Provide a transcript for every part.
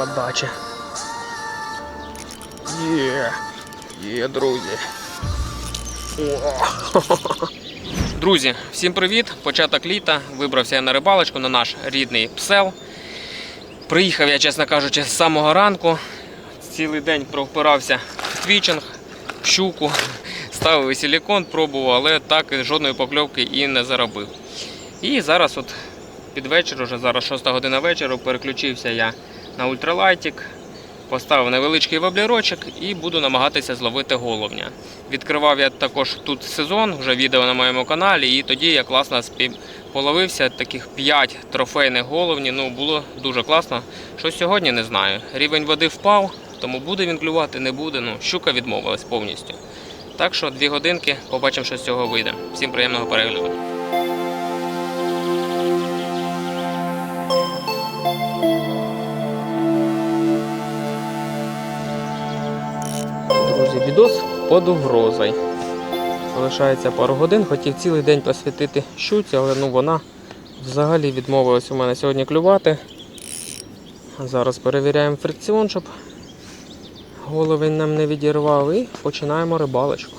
подача. Є, є, друзі. Друзі, всім привіт! Початок літа. Вибрався я на рибалочку на наш рідний псел. Приїхав я, чесно кажучи, з самого ранку. Цілий день провпирався в твічинг, в щуку, ставив силікон, пробував, але так жодної покльовки і не заробив. І зараз от під вечір, уже зараз 6 година вечора, переключився я на ультралайтик, поставив невеличкий воблерочок і буду намагатися зловити головня. Відкривав я також тут сезон, вже відео на моєму каналі, і тоді я класно половився таких 5 трофейних головні. Ну, було дуже класно. Що сьогодні не знаю. Рівень води впав, тому буде він клювати, не буде. Ну, щука відмовилась повністю. Так що дві годинки, побачимо, що з цього вийде. Всім приємного перегляду. Відос під угрозою. Залишається пару годин, хотів цілий день посвятити щуці, але ну вона взагалі відмовилась у мене сьогодні клювати. Зараз перевіряємо фрикціон, щоб головень нам не відірвав і починаємо рибалочку.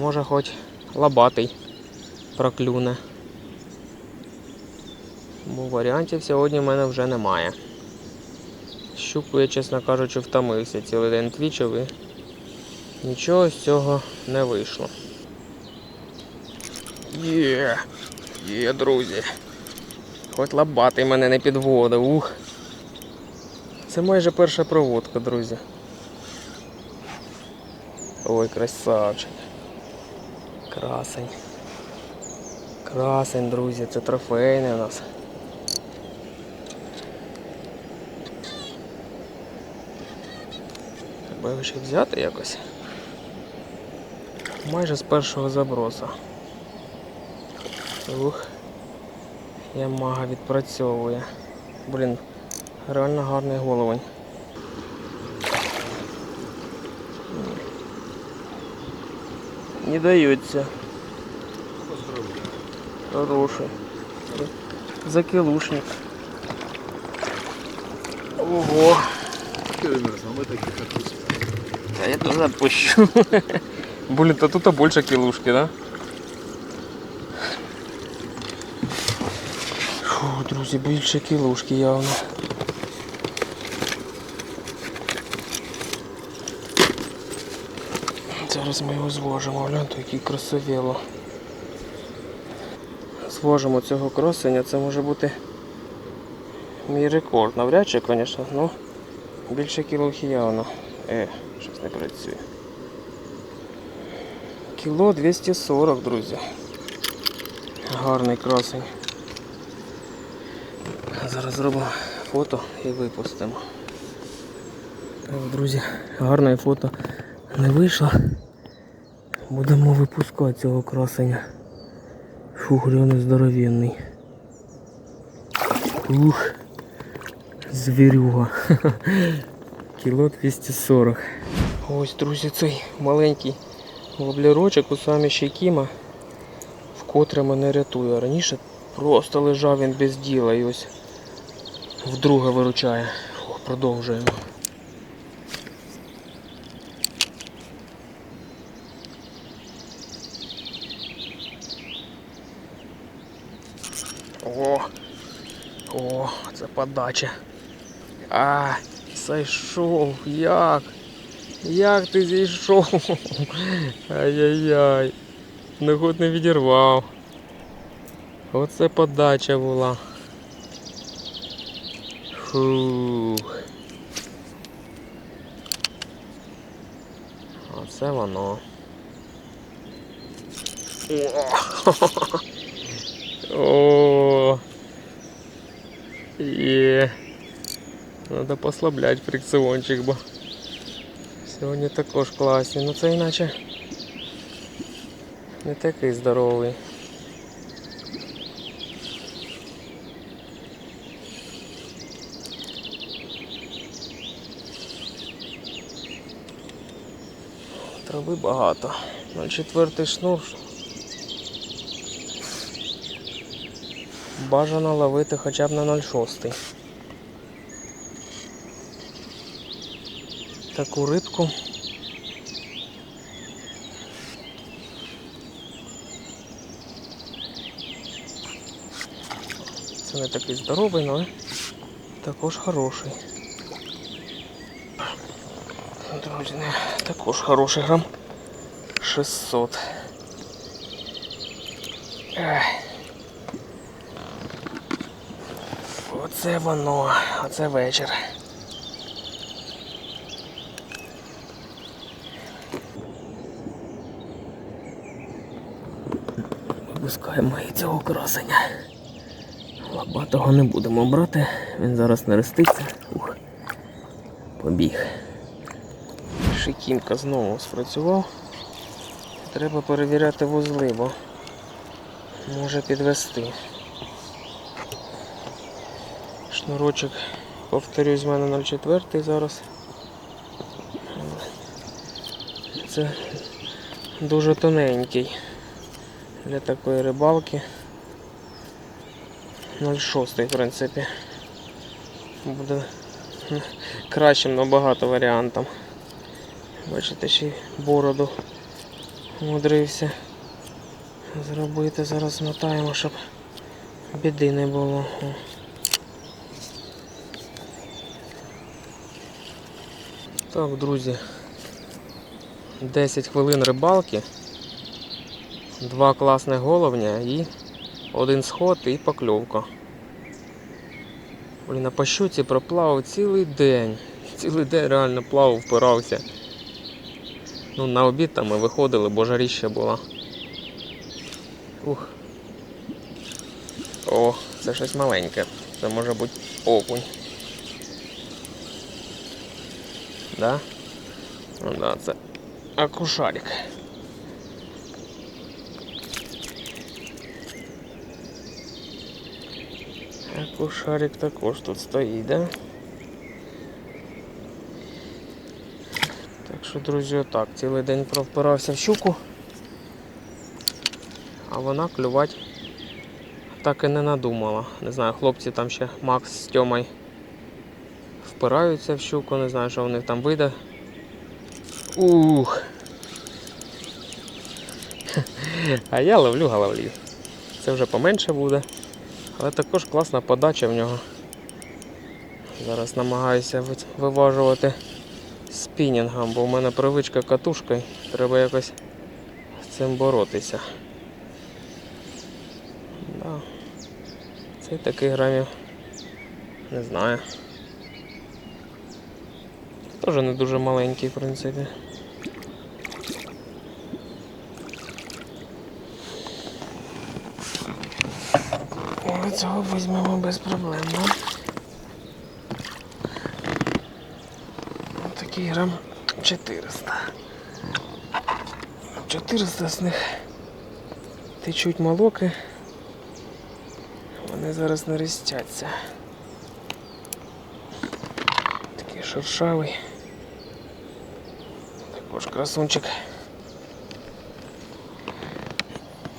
Може хоч лабатий проклюне. Бо варіантів сьогодні в мене вже немає. Щуку я, чесно кажучи, втомився цілий день твічив і нічого з цього не вийшло. Є, є, друзі. Хоч лабатий мене не підводив. Ух. Це майже перша проводка, друзі. Ой, красавчик. Красень. Красень, друзі, це трофейний у нас. Його ще взяти якось. Майже з першого заброса. Ух. Ямага відпрацьовує. Блін, реально гарний головень. Не дается. Хороший. Закилушник. Ого. Да я тоже отпущу. Блин, то тут больше килушки, да? Фу, друзі, більше кілушки явно. Зараз ми його звожимо, гляньте, який красивіло. Звожимо цього кросення, це може бути мій рекорд. Навряд чи, звісно, ну більше кілухи явно. Е, щось не працює. Кіло 240, друзі. Гарний красень. Зараз зробимо фото і випустимо. Друзі, гарне фото не вийшло. Будемо випускати цього красення. Фух, реально здоровенний. Ух, звірюга. Кіло 240. Ось, друзі, цей маленький воблерочок у самі Кіма, вкотре мене рятує. Раніше просто лежав він без діла і ось вдруге виручає. Фух, продовжуємо. О, о, це подача. А, зайшов, як? Як ти зійшов? Ай-яй-яй. Ну хоч не відірвав. Оце подача була. Фух. Оце воно. О! О! Є. Надо послаблять фрикціончик, бо сьогодні також класні. Ну це іначе не такий здоровий. Трави багато. 0,4 шнур. бажано ловити хоча б на 0,6. Таку рибку. Це не такий здоровий, але також хороший. Друзі, також хороший грам 600. Ех. Оце воно, оце вечір. Випускаємо і цього красення. Лобатого не будемо брати, він зараз нереститься. Ух. Побіг. Шикімка знову спрацював. Треба перевіряти вузли, бо може підвести. Шнурочок, повторюсь, в мене 0,4 зараз. Це дуже тоненький для такої рибалки. 0,6 в принципі. Буде кращим набагато варіантом. Бачите, ще й бороду мудрився зробити. Зараз змотаємо, щоб біди не було. Так, друзі. 10 хвилин рибалки, два класних головня і один сход і покльовка. Блін, на пащуці проплавав цілий день. Цілий день реально плавав, впирався. Ну, на обід там ми виходили, бо жаріща була. Ух. О, це щось маленьке. Це може бути окунь. Да? Ну да, це акушарик. Акушарик також тут стоїть, да? Так що, друзі, отак, цілий день провпирався в щуку, а вона клювати так і не надумала. Не знаю, хлопці там ще Макс з Тьомою впираються в щуку, не знаю, що в них там вийде. Ух! А я ловлю головлів. Це вже поменше буде. Але також класна подача в нього. Зараз намагаюся виважувати спінінгом, бо в мене привичка катушкою. Треба якось з цим боротися. Да. Цей такий грамів. Не знаю. Теж не дуже маленький, в принципі. Цього візьмемо без проблем, да? Такий грам 400. 400 з них течуть молоки. Вони зараз не рестяться. Такий шершавий. Також красунчик.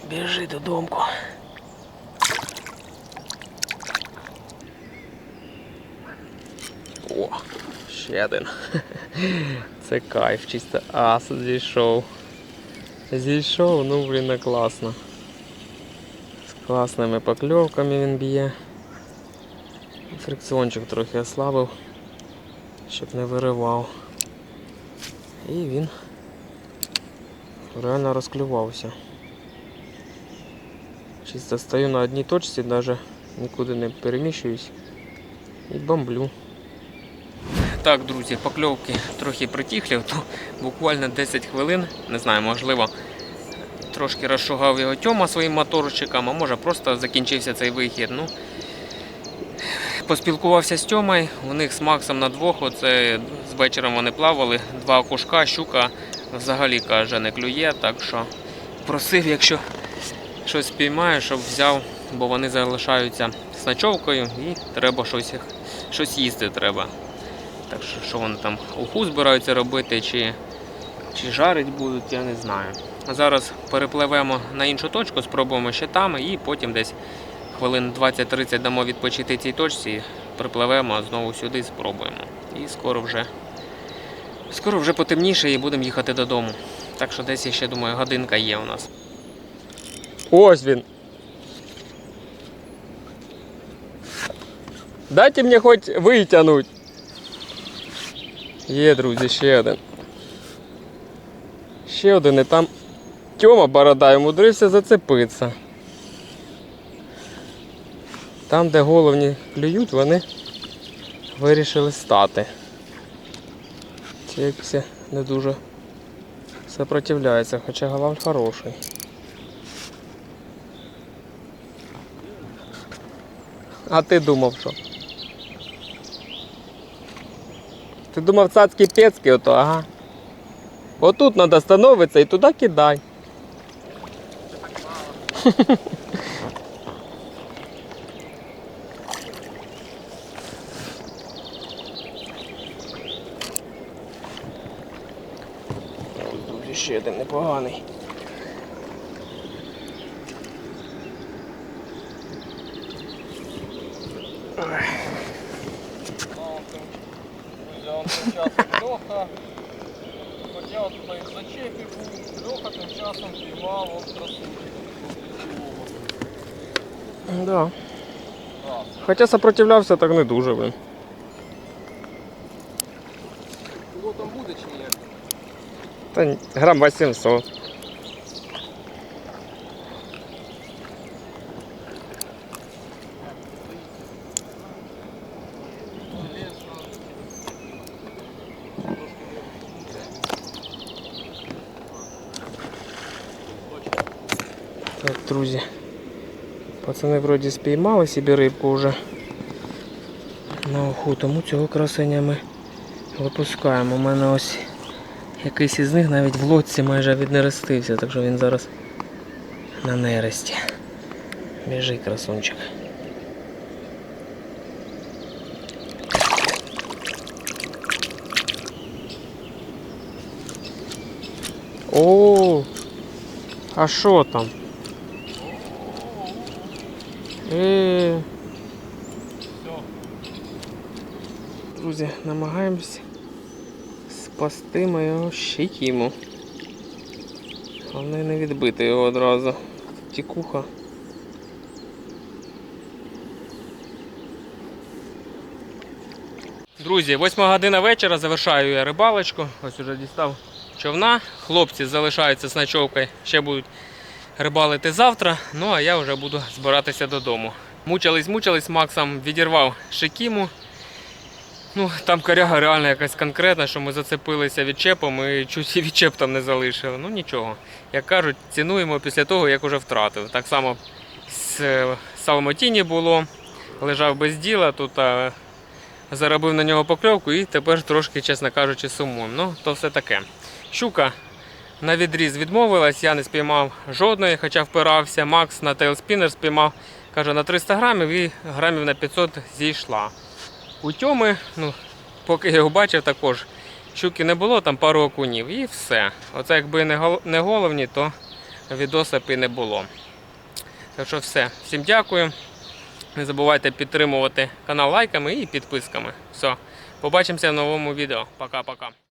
Біжи додому. О, ще один. Це кайф, чисто ас зійшов. Зійшов, ну блін, не класно. З класними покльовками він б'є. Фрикціончик трохи ослабив, щоб не виривав. І він реально розклювався. Чисто стою на одній точці, навіть нікуди не переміщуюсь і бомблю. Так, друзі, покльовки трохи притихли, то буквально 10 хвилин, не знаю, можливо, трошки розшугав його Тьома своїм моторчиком, а може просто закінчився цей вихід. Ну, поспілкувався з Тьомою, у них з Максом на двох, оце з вечором вони плавали, два окушка, щука взагалі каже, не клює, так що просив, якщо щось спіймаю, щоб взяв, бо вони залишаються з ночовкою і треба щось, їх- щось їсти треба. Так що, що вони там уху збираються робити, чи, чи жарить будуть, я не знаю. А зараз перепливемо на іншу точку, спробуємо ще там і потім десь хвилин 20-30 дамо відпочити цій точці, припливемо, знову сюди спробуємо. І скоро вже, скоро вже потемніше і будемо їхати додому. Так що десь я ще думаю, годинка є у нас. Ось він. Дайте мені хоч витягнути. Є, друзі, ще один. Ще один і там Тьома борода умудрився зацепитися. Там, де головні клюють, вони вирішили стати. Ці якісь не дуже сопротивляються, хоча головль хороший. А ти думав що? Ти думав цацькі пецькі ото, ага. Отут треба становитися і туди кидай. Друзі, ще один непоганий. Друзі, он тим часом Льоха, хоча от моїх зачепів був, Льоха тим часом піймав от красунчик. Да. Хоча сопротивлявся, так не дуже, блин. Кого там буде чи ні? Та ні, грам 800. Друзі. Пацани вроді спіймали собі рибку вже на оху, тому цього красення ми випускаємо. У мене ось якийсь із них навіть в лодці майже віднерестився, так що він зараз на нересті. Біжи, красунчик. О, а що там? Е. Друзі, намагаємось спасти моєго щекіму. Головне не відбити його одразу. Тікуха. Друзі, восьма година вечора, завершаю я рибалочку. Ось уже дістав човна. Хлопці залишаються з ночовкою, ще будуть рибалити завтра. Ну а я вже буду збиратися додому. Мучились, мучились, Максом відірвав шикіму. Ну, там коряга реально якась конкретна, що ми зацепилися відчепом і чуть відчеп там не залишили. Ну нічого. Як кажуть, цінуємо після того, як уже втратив. Так само з е, Салмотіні було, лежав без діла, тут а, заробив на нього покльовку і тепер трошки, чесно кажучи, сумуємо. Ну, то все таке. Щука на відріз відмовилась, я не спіймав жодної, хоча впирався. Макс на тейлспінер спіймав, каже, на 300 грамів і грамів на 500 зійшла. У Тьоми, ну, поки я його бачив, також щуки не було, там пару окунів і все. Оце якби не головні, то відоса б і не було. Так що все. Всім дякую. Не забувайте підтримувати канал лайками і підписками. Все. Побачимося в новому відео. Пока-пока.